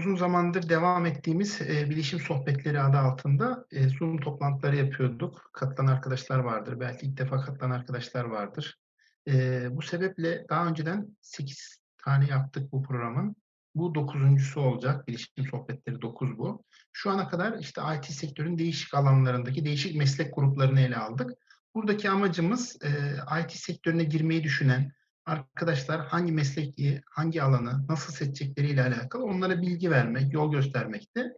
uzun zamandır devam ettiğimiz e, bilişim sohbetleri adı altında e, Zoom toplantıları yapıyorduk. Katılan arkadaşlar vardır. Belki ilk defa katılan arkadaşlar vardır. E, bu sebeple daha önceden 8 tane yaptık bu programın. Bu dokuzuncusu olacak. Bilişim sohbetleri 9 bu. Şu ana kadar işte IT sektörün değişik alanlarındaki değişik meslek gruplarını ele aldık. Buradaki amacımız e, IT sektörüne girmeyi düşünen, arkadaşlar hangi mesleki, hangi alanı nasıl seçecekleriyle alakalı onlara bilgi vermek, yol göstermekti.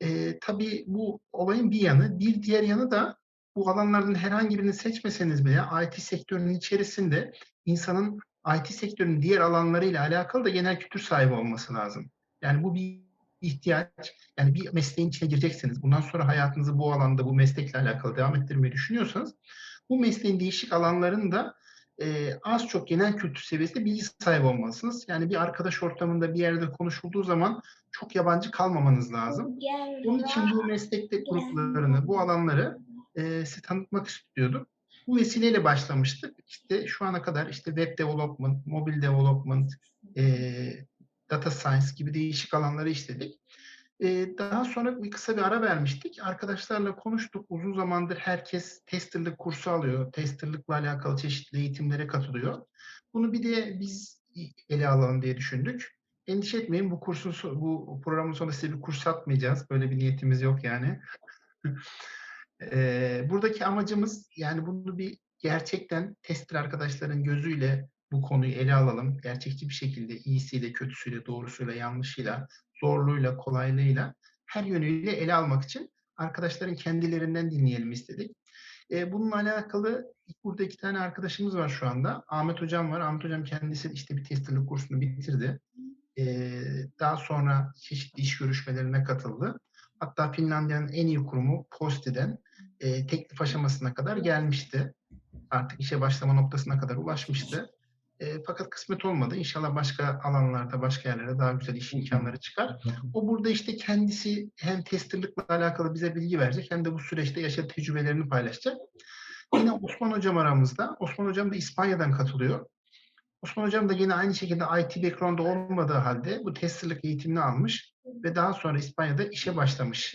E, tabii bu olayın bir yanı. Bir diğer yanı da bu alanlardan herhangi birini seçmeseniz bile IT sektörünün içerisinde insanın IT sektörünün diğer alanlarıyla alakalı da genel kültür sahibi olması lazım. Yani bu bir ihtiyaç. Yani bir mesleğin içine gireceksiniz. Bundan sonra hayatınızı bu alanda, bu meslekle alakalı devam ettirmeyi düşünüyorsanız bu mesleğin değişik alanlarında e, az çok genel kültür seviyesinde bilgi sahibi olmalısınız. Yani bir arkadaş ortamında bir yerde konuşulduğu zaman çok yabancı kalmamanız lazım. Onun için bu meslek gruplarını, bu alanları e, size tanıtmak istiyorduk. Bu vesileyle başlamıştık. İşte şu ana kadar işte web development, mobile development, e, data science gibi değişik alanları işledik. E, daha sonra bir kısa bir ara vermiştik. Arkadaşlarla konuştuk. Uzun zamandır herkes testerlık kursu alıyor. Testerlıkla alakalı çeşitli eğitimlere katılıyor. Bunu bir de biz ele alalım diye düşündük. Endişe etmeyin bu kursun bu programın sonunda size bir kurs atmayacağız. Böyle bir niyetimiz yok yani. e, buradaki amacımız yani bunu bir gerçekten tester arkadaşların gözüyle bu konuyu ele alalım. Gerçekçi bir şekilde iyisiyle, kötüsüyle, doğrusuyla, yanlışıyla, zorluğuyla, kolaylığıyla her yönüyle ele almak için arkadaşların kendilerinden dinleyelim istedik. E, bununla alakalı burada iki tane arkadaşımız var şu anda. Ahmet Hocam var. Ahmet Hocam kendisi işte bir testerlik kursunu bitirdi. E, daha sonra çeşitli iş görüşmelerine katıldı. Hatta Finlandiya'nın en iyi kurumu Posti'den e, teklif aşamasına kadar gelmişti. Artık işe başlama noktasına kadar ulaşmıştı. E, fakat kısmet olmadı. İnşallah başka alanlarda, başka yerlere daha güzel iş imkanları çıkar. O burada işte kendisi hem testerlıkla alakalı bize bilgi verecek hem de bu süreçte yaşadığı tecrübelerini paylaşacak. Yine Osman Hocam aramızda. Osman Hocam da İspanya'dan katılıyor. Osman Hocam da yine aynı şekilde IT background'da olmadığı halde bu testerlık eğitimini almış ve daha sonra İspanya'da işe başlamış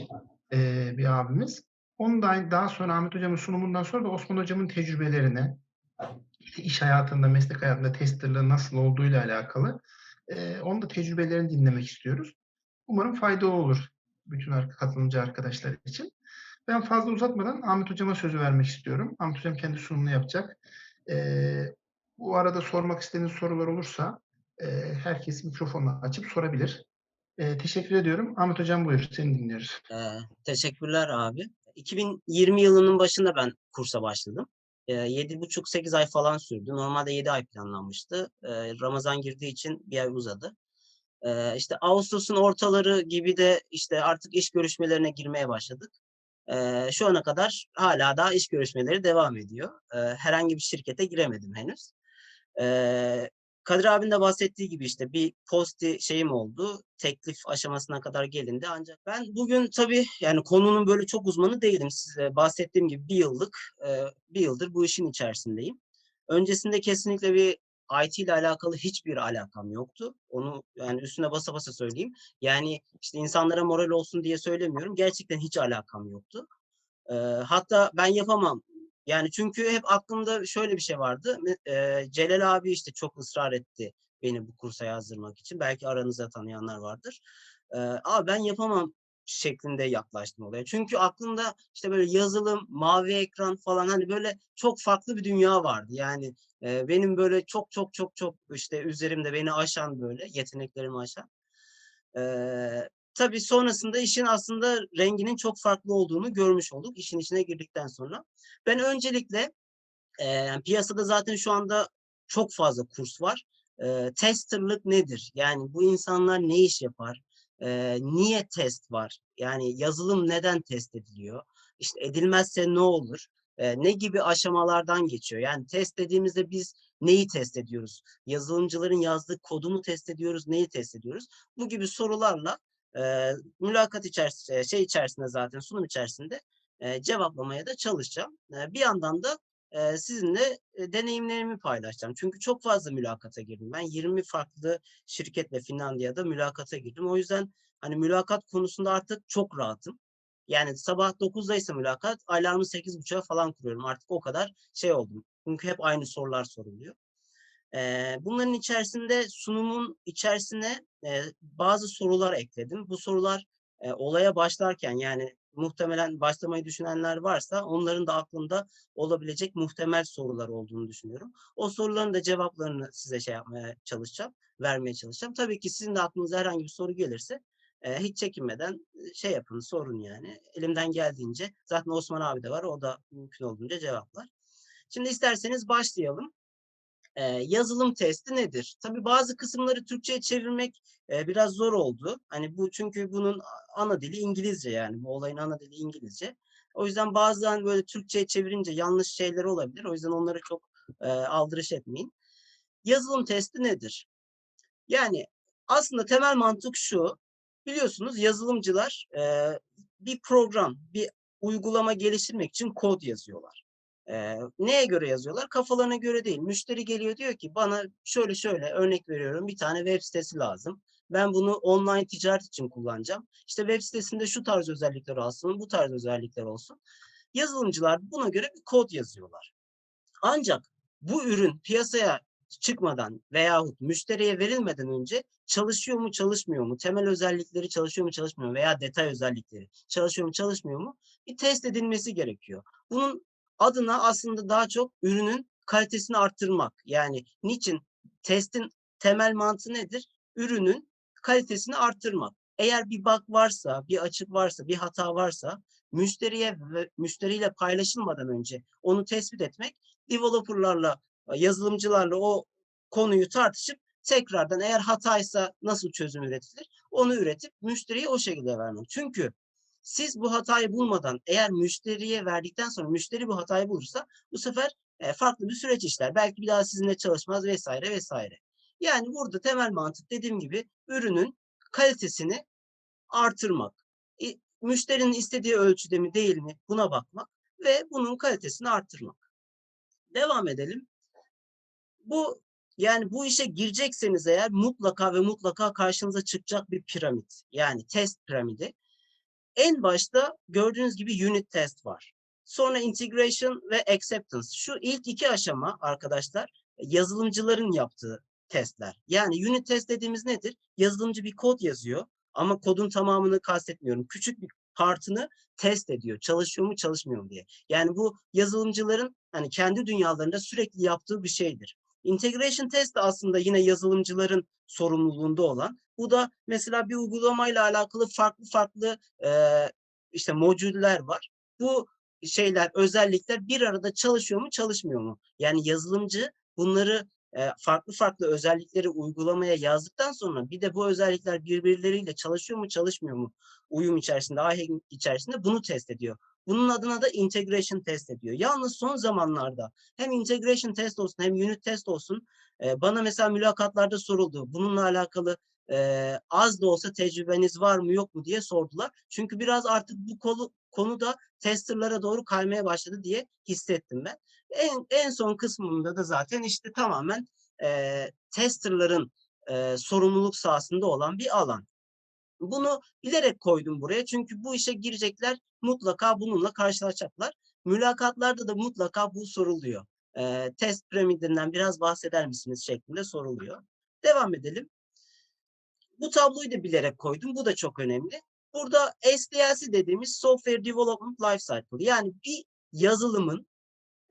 e, bir abimiz. Onun da daha sonra Ahmet Hocam'ın sunumundan sonra da Osman Hocam'ın tecrübelerine, işte iş hayatında, meslek hayatında testerlığı nasıl olduğuyla alakalı e, onun da tecrübelerini dinlemek istiyoruz. Umarım faydalı olur bütün katılımcı arkadaşlar için. Ben fazla uzatmadan Ahmet Hocam'a sözü vermek istiyorum. Ahmet Hocam kendi sunumunu yapacak. E, bu arada sormak istediğiniz sorular olursa e, herkes mikrofonunu açıp sorabilir. E, teşekkür ediyorum. Ahmet Hocam buyur, seni dinliyoruz. Ee, teşekkürler abi. 2020 yılının başında ben kursa başladım. Yedi buçuk sekiz ay falan sürdü. Normalde yedi ay planlanmıştı. Ramazan girdiği için bir ay uzadı. İşte Ağustos'un ortaları gibi de işte artık iş görüşmelerine girmeye başladık. Şu ana kadar hala daha iş görüşmeleri devam ediyor. Herhangi bir şirkete giremedim henüz. Kadir abinin de bahsettiği gibi işte bir posti şeyim oldu. Teklif aşamasına kadar gelindi. Ancak ben bugün tabii yani konunun böyle çok uzmanı değilim. Size bahsettiğim gibi bir yıllık, bir yıldır bu işin içerisindeyim. Öncesinde kesinlikle bir IT ile alakalı hiçbir alakam yoktu. Onu yani üstüne basa basa söyleyeyim. Yani işte insanlara moral olsun diye söylemiyorum. Gerçekten hiç alakam yoktu. Hatta ben yapamam yani çünkü hep aklımda şöyle bir şey vardı. E, Celal abi işte çok ısrar etti beni bu kursa yazdırmak için. Belki aranızda tanıyanlar vardır. E, abi ben yapamam şeklinde yaklaştım olaya. Çünkü aklımda işte böyle yazılım, mavi ekran falan hani böyle çok farklı bir dünya vardı. Yani e, benim böyle çok çok çok çok işte üzerimde beni aşan böyle yeteneklerimi aşan. E, tabii sonrasında işin aslında renginin çok farklı olduğunu görmüş olduk işin içine girdikten sonra. Ben öncelikle e, piyasada zaten şu anda çok fazla kurs var. E, testerlık nedir? Yani bu insanlar ne iş yapar? E, niye test var? Yani yazılım neden test ediliyor? İşte edilmezse ne olur? E, ne gibi aşamalardan geçiyor? Yani test dediğimizde biz neyi test ediyoruz? Yazılımcıların yazdığı kodu mu test ediyoruz? Neyi test ediyoruz? Bu gibi sorularla e, mülakat içerisinde, şey içerisinde zaten sunum içerisinde e, cevaplamaya da çalışacağım. E, bir yandan da eee, sizinle, eee, deneyimlerimi paylaşacağım. Çünkü çok fazla mülakata girdim. Ben 20 farklı şirketle Finlandiya'da mülakata girdim. O yüzden, hani, mülakat konusunda artık çok rahatım. Yani sabah 9'daysa mülakat, alarmı 8.30'a falan kuruyorum. Artık o kadar şey oldum. Çünkü hep aynı sorular soruluyor. Eee, bunların içerisinde sunumun içerisine, eee, bazı sorular ekledim. Bu sorular, eee, olaya başlarken, yani muhtemelen başlamayı düşünenler varsa onların da aklında olabilecek muhtemel sorular olduğunu düşünüyorum. O soruların da cevaplarını size şey yapmaya çalışacağım, vermeye çalışacağım. Tabii ki sizin de aklınıza herhangi bir soru gelirse, eee, hiç çekinmeden, şey yapın, sorun yani. Elimden geldiğince zaten Osman abi de var, o da mümkün olduğunca cevaplar. Şimdi isterseniz başlayalım. Eee, yazılım testi nedir? Tabii bazı kısımları Türkçe'ye çevirmek, eee, biraz zor oldu. Hani, bu çünkü bunun ana dili İngilizce yani. Bu olayın ana dili İngilizce. O yüzden bazen böyle Türkçe'ye çevirince yanlış şeyler olabilir. O yüzden onlara çok, eee, aldırış etmeyin. Yazılım testi nedir? Yani aslında temel mantık şu, biliyorsunuz yazılımcılar, eee, bir program, bir uygulama geliştirmek için kod yazıyorlar. Eee, neye göre yazıyorlar? Kafalarına göre değil. Müşteri geliyor diyor ki bana şöyle şöyle örnek veriyorum bir tane web sitesi lazım. Ben bunu online ticaret için kullanacağım. İşte web sitesinde şu tarz özellikler olsun, bu tarz özellikler olsun. Yazılımcılar buna göre bir kod yazıyorlar. Ancak bu ürün piyasaya çıkmadan veyahut müşteriye verilmeden önce çalışıyor mu, çalışmıyor mu? Temel özellikleri çalışıyor mu, çalışmıyor mu? Veya detay özellikleri çalışıyor mu, çalışmıyor mu? Bir test edilmesi gerekiyor. Bunun adına aslında daha çok ürünün kalitesini arttırmak. Yani niçin? Testin temel mantığı nedir? Ürünün kalitesini arttırmak. Eğer bir bug varsa, bir açık varsa, bir hata varsa müşteriye ve müşteriyle paylaşılmadan önce onu tespit etmek, developer'larla, yazılımcılarla o konuyu tartışıp tekrardan eğer hataysa nasıl çözüm üretilir, onu üretip müşteriye o şekilde vermek. Çünkü siz bu hatayı bulmadan eğer müşteriye verdikten sonra müşteri bu hatayı bulursa bu sefer, eee, farklı bir süreç işler. Belki bir daha sizinle çalışmaz vs. vs. Yani burada temel mantık dediğim gibi ürünün kalitesini artırmak. İ müşterinin istediği ölçüde mi değil mi buna bakmak ve bunun kalitesini arttırmak. Devam edelim. Bu, yani bu işe girecekseniz eğer mutlaka ve mutlaka karşınıza çıkacak bir piramit. Yani test piramidi. En başta gördüğünüz gibi unit test var. Sonra integration ve acceptance. Şu ilk 2 aşama arkadaşlar yazılımcıların yaptığı testler. Yani unit test dediğimiz nedir? Yazılımcı bir kod yazıyor ama kodun tamamını kastetmiyorum. Küçük bir partını test ediyor. Çalışıyor mu, çalışmıyor mu diye. Yani bu yazılımcıların hani kendi dünyalarında sürekli yaptığı bir şeydir. Integration test de aslında yine yazılımcıların sorumluluğunda olan. Bu da mesela bir uygulamayla alakalı farklı farklı, eee, işte modüller var. Bu şeyler, özellikler bir arada çalışıyor mu, çalışmıyor mu? Yani yazılımcı bunları, eee, farklı farklı özellikleri uygulamaya yazdıktan sonra bir de bu özellikler birbirleriyle çalışıyor mu, çalışmıyor mu uyum içerisinde, ahenk içerisinde bunu test ediyor. Bunun adına da integration test ediyor. Yalnız son zamanlarda hem integration test olsun hem unit test olsun, eee, bana mesela mülakatlarda soruldu. Bununla alakalı, eee, az da olsa tecrübeniz var mı, yok mu diye sordular. Çünkü biraz artık bu konu konu da tester'lara doğru kaymaya başladı diye hissettim ben. En en son kısmında da zaten işte tamamen, eee, tester'ların, eee, sorumluluk sahasında olan bir alan. Bunu bilerek koydum buraya çünkü bu işe girecekler mutlaka bununla karşılaşacaklar. Mülakatlarda da mutlaka bu soruluyor. Eee, test piramidinden biraz bahseder misiniz şeklinde soruluyor. Devam edelim. Bu tabloyu da bilerek koydum. Bu da çok önemli. Burada SDLC dediğimiz Software Development Life Cycle yani bir yazılımın,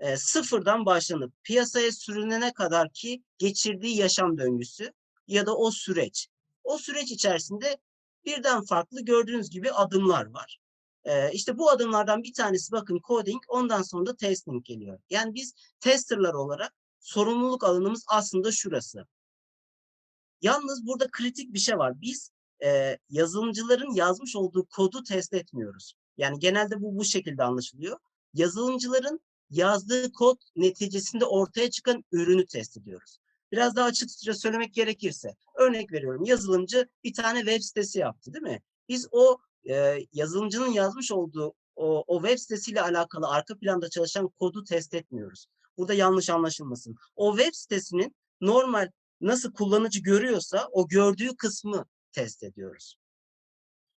eee, sıfırdan başlanıp piyasaya sürülene kadarki geçirdiği yaşam döngüsü ya da o süreç. O süreç içerisinde birden farklı gördüğünüz gibi adımlar var. Eee, işte bu adımlardan bir tanesi bakın coding, ondan sonra da testing geliyor. Yani biz tester'lar olarak sorumluluk alanımız aslında şurası. Yalnız burada kritik bir şey var. Biz, eee, yazılımcıların yazmış olduğu kodu test etmiyoruz. Yani genelde bu bu şekilde anlaşılıyor. Yazılımcıların yazdığı kod neticesinde ortaya çıkan ürünü test ediyoruz. Biraz daha açıkça söylemek gerekirse, örnek veriyorum yazılımcı bir tane web sitesi yaptı, değil mi? Biz o, eee, yazılımcının yazmış olduğu o, o web sitesiyle alakalı arka planda çalışan kodu test etmiyoruz. Burada yanlış anlaşılmasın. O web sitesinin normal nasıl kullanıcı görüyorsa o gördüğü kısmı test ediyoruz.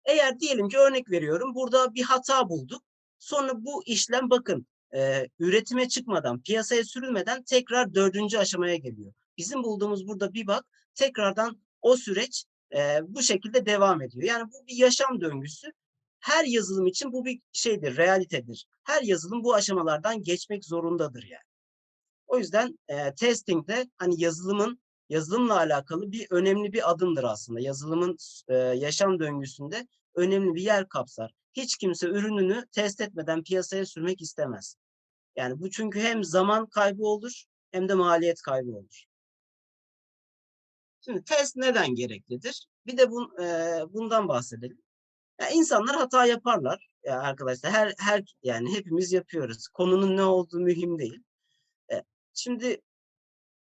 Eğer diyelim ki örnek veriyorum burada bir hata bulduk. Sonra bu işlem bakın e, üretime çıkmadan, piyasaya sürülmeden tekrar dördüncü aşamaya geliyor. Bizim bulduğumuz burada bir bak tekrardan o süreç e, bu şekilde devam ediyor. Yani bu bir yaşam döngüsü. Her yazılım için bu bir şeydir, realitedir. Her yazılım bu aşamalardan geçmek zorundadır yani. O yüzden e, testingde hani yazılımın yazılımla alakalı bir önemli bir adımdır aslında. Yazılımın e, yaşam döngüsünde önemli bir yer kapsar. Hiç kimse ürününü test etmeden piyasaya sürmek istemez. Yani bu çünkü hem zaman kaybı olur hem de maliyet kaybı olur. Şimdi test neden gereklidir? Bir de bun, e, bundan bahsedelim. Yani insanlar hata yaparlar ya arkadaşlar. Her her yani hepimiz yapıyoruz. Konunun ne olduğu mühim değil. E, şimdi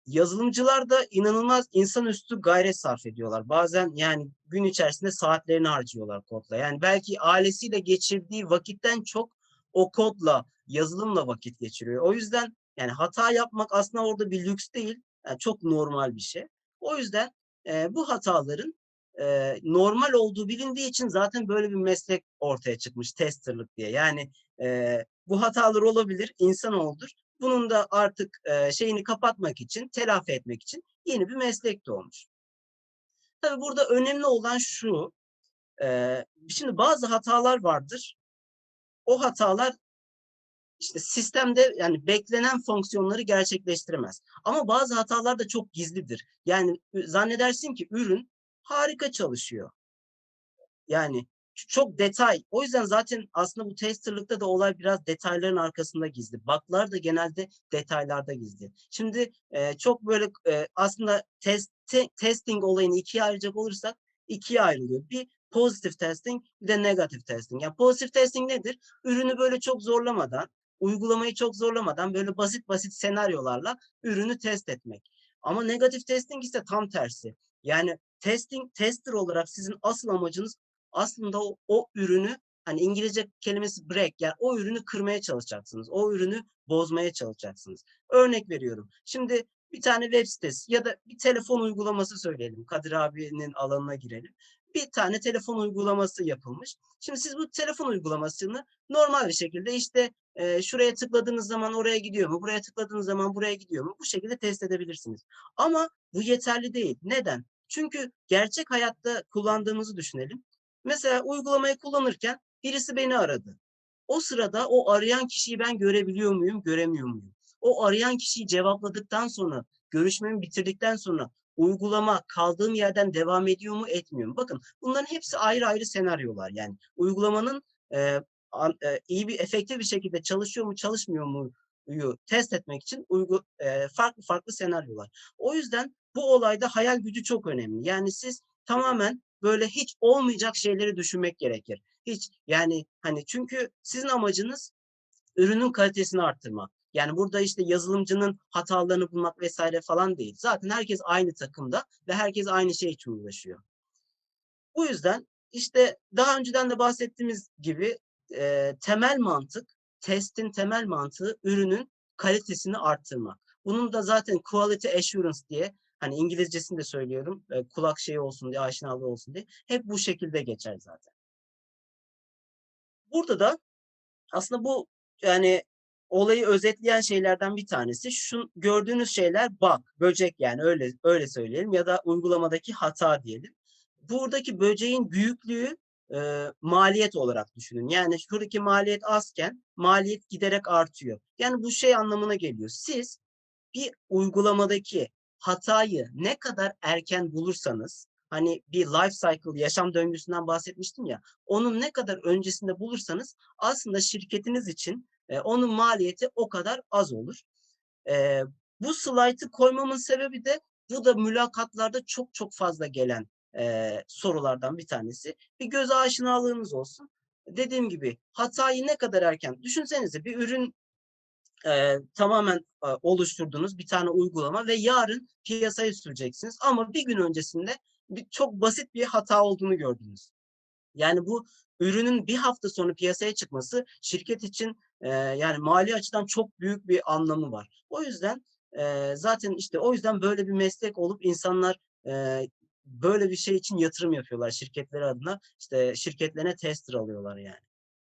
yazılımcılar da inanılmaz insanüstü gayret sarf ediyorlar. Bazen yani gün içerisinde saatlerini harcıyorlar kodla. Yani belki ailesiyle geçirdiği vakitten çok o kodla, yazılımla vakit geçiriyor. O yüzden yani hata yapmak aslında orada bir lüks değil. Yani çok normal bir şey. O yüzden e, bu hataların e, normal olduğu bilindiği için zaten böyle bir meslek ortaya çıkmış testerlık diye. Yani e, bu hatalar olabilir, insanoğludur. Bunun da artık e, şeyini kapatmak için, telafi etmek için yeni bir meslek doğmuş. Tabii burada önemli olan şu, e, şimdi bazı hatalar vardır. O hatalar işte sistemde yani beklenen fonksiyonları gerçekleştiremez. Ama bazı hatalar da çok gizlidir. Yani zannedersin ki ürün harika çalışıyor. Yani çok detay. O yüzden zaten aslında bu testerlıkta da olay biraz detayların arkasında gizli. Bug'lar da genelde detaylarda gizli. Şimdi e, çok böyle e, aslında test, te, testing olayını ikiye ayıracak olursak ikiye ayrılıyor. Bir pozitif testing bir de negatif testing. Yani pozitif testing nedir? Ürünü böyle çok zorlamadan, uygulamayı çok zorlamadan böyle basit basit senaryolarla ürünü test etmek. Ama negatif testing ise tam tersi. Yani testing, tester olarak sizin asıl amacınız aslında o, o ürünü hani İngilizce kelimesi break yani o ürünü kırmaya çalışacaksınız. O ürünü bozmaya çalışacaksınız. Örnek veriyorum. Şimdi bir tane web sitesi ya da bir telefon uygulaması söyleyelim. Kadir abinin alanına girelim. Bir tane telefon uygulaması yapılmış. Şimdi siz bu telefon uygulamasını normal bir şekilde işte e, şuraya tıkladığınız zaman oraya gidiyor mu? Buraya tıkladığınız zaman buraya gidiyor mu? Bu şekilde test edebilirsiniz. Ama bu yeterli değil. Neden? Çünkü gerçek hayatta kullandığımızı düşünelim. Mesela uygulamayı kullanırken birisi beni aradı. O sırada o arayan kişiyi ben görebiliyor muyum, göremiyor muyum? O arayan kişiyi cevapladıktan sonra, görüşmemi bitirdikten sonra uygulama kaldığım yerden devam ediyor mu, etmiyor mu? Bakın bunların hepsi ayrı ayrı senaryolar. Yani uygulamanın e, iyi bir, efektif bir şekilde çalışıyor mu, çalışmıyor mu test etmek için uygu, e, farklı farklı senaryolar. O yüzden bu olayda hayal gücü çok önemli. Yani siz tamamen böyle hiç olmayacak şeyleri düşünmek gerekir. Hiç yani hani çünkü sizin amacınız ürünün kalitesini arttırmak. Yani burada işte yazılımcının hatalarını bulmak vesaire falan değil. Zaten herkes aynı takımda ve herkes aynı şey için uğraşıyor. Bu yüzden işte daha önceden de bahsettiğimiz gibi e, temel mantık, testin temel mantığı ürünün kalitesini arttırmak. Bunun da zaten quality assurance diye Hani İngilizcesini de söylüyorum. E, kulak şeyi olsun diye, aşinalığı olsun diye. Hep bu şekilde geçer zaten. Burada da aslında bu yani olayı özetleyen şeylerden bir tanesi şu gördüğünüz şeyler bug, böcek yani öyle öyle söyleyelim ya da uygulamadaki hata diyelim. Buradaki böceğin büyüklüğü e, maliyet olarak düşünün. Yani şuradaki maliyet azken maliyet giderek artıyor. Yani bu şey anlamına geliyor. Siz bir uygulamadaki hatayı ne kadar erken bulursanız hani bir life cycle yaşam döngüsünden bahsetmiştim ya onun ne kadar öncesinde bulursanız aslında şirketiniz için e, onun maliyeti o kadar az olur. E, bu slaytı koymamın sebebi de bu da mülakatlarda çok çok fazla gelen e, sorulardan bir tanesi. Bir göz aşinalığınız olsun. Dediğim gibi hatayı ne kadar erken, düşünsenize bir ürün e, tamamen e, oluşturduğunuz bir tane uygulama ve yarın piyasaya süreceksiniz. Ama bir gün öncesinde bir, çok basit bir hata olduğunu gördünüz. Yani bu ürünün bir hafta sonra piyasaya çıkması şirket için e, yani mali açıdan çok büyük bir anlamı var. O yüzden e, zaten işte o yüzden böyle bir meslek olup insanlar e, böyle bir şey için yatırım yapıyorlar şirketleri adına. İşte şirketlerine tester alıyorlar yani.